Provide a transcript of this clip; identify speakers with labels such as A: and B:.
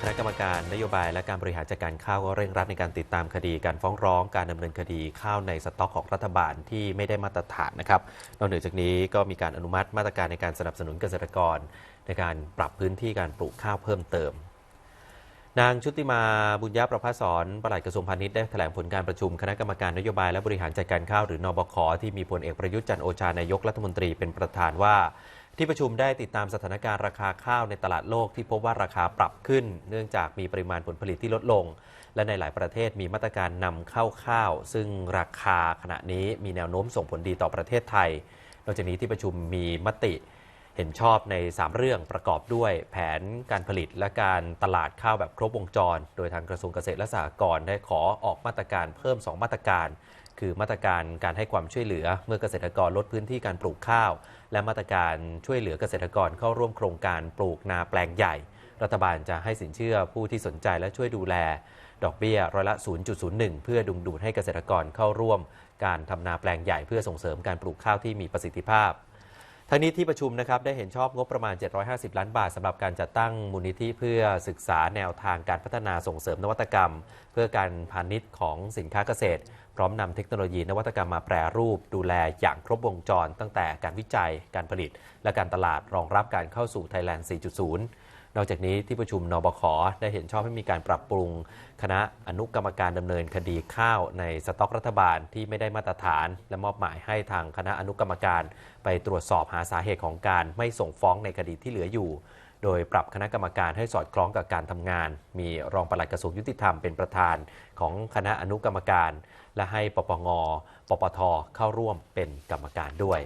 A: คณะกรรมการนโยบายและการบริหารจัดการข้าวก็เร่งรัดในการติดตามคดีการฟ้องร้องการดำเนินคดีข้าวในสต็อกของรัฐบาลที่ไม่ได้มาตรฐานนะครับนอกเหนือจากนี้ก็มีการอนุมัติมาตรการในการสนับสนุนเกษตรกร ในการปรับพื้นที่การปลูกข้าวเพิ่มเติม นางชุติมาบุญญาประภาสอนปลัดกระทรวงพาณิชย์ได้แถลงผลการประชุมคณะกรรมการนโยบายและบริหารจัดการข้าวหรือนบคที่มีพลเอกประยุทธ์จันโอชานายกรัฐมนตรีเป็นประธานว่า ที่ประชุมได้ติดตามสถานการณ์ราคาข้าวในตลาดโลกที่พบว่าราคาปรับขึ้น เนื่องจากมีปริมาณผลผลิตที่ลดลง และในหลายประเทศมีมาตรการนำเข้าข้าว ซึ่งราคาขณะนี้มีแนวโน้มส่งผลดีต่อประเทศไทย นอกจากนี้ที่ประชุมมีมติเห็นชอบใน 3 เรื่องประกอบด้วย แผนการผลิตและการตลาดข้าวแบบครบวงจร โดยทางกระทรวงเกษตรและสหกรณ์ได้ขอออกมาตรการเพิ่ม 2 มาตรการ คือมาตรการการให้ความช่วยเหลือเมื่อเกษตรกรลดพื้นที่การปลูกข้าว และมาตรการช่วยเหลือเกษตรกรเข้าร่วมโครงการปลูกนาแปลงใหญ่ รัฐบาลจะให้สินเชื่อผู้ที่สนใจและช่วยดูแล ดอกเบี้ยร้อยละ 0.01 เพื่อดึงดูดให้เกษตรกรเข้าร่วม การทำนาแปลงใหญ่เพื่อส่งเสริมการปลูกข้าวที่มีประสิทธิภาพทั้งนี้ที่ประชุมนะครับได้เห็นชอบงบประมาณ 750 ล้านบาทสำหรับการจัดตั้งมูลนิธิเพื่อศึกษาแนวทางการพัฒนาส่งเสริมนวัตกรรม เพื่อการพาณิชย์ของสินค้าเกษตร พร้อมนำเทคโนโลยีนวัตกรรมมาแปรรูป ดูแลอย่างครบวงจร ตั้งแต่การวิจัย การผลิต และการตลาดรองรับการเข้าสู่ไทยแลนด์4.0นอกจากนี้ที่ประชุมนบขได้เห็นชอบให้มีการปรับปรุง คณะอนุกรรมการดำเนินคดีข้าวในสต็อกรัฐบาลที่ไม่ได้มาตรฐาน และมอบหมายให้ทางคณะอนุกรรมการ ไปตรวจสอบหาสาเหตุของการไม่ส่งฟ้องในคดีที่เหลืออยู่ โดยปรับคณะกรรมการให้สอดคล้องกับการทำงาน มีรองปลัดกระทรวงยุติธรรมเป็นประธานของคณะอนุกรรมการ และให้ปปง ปปท เข้าร่วมเป็นกรรมการด้วย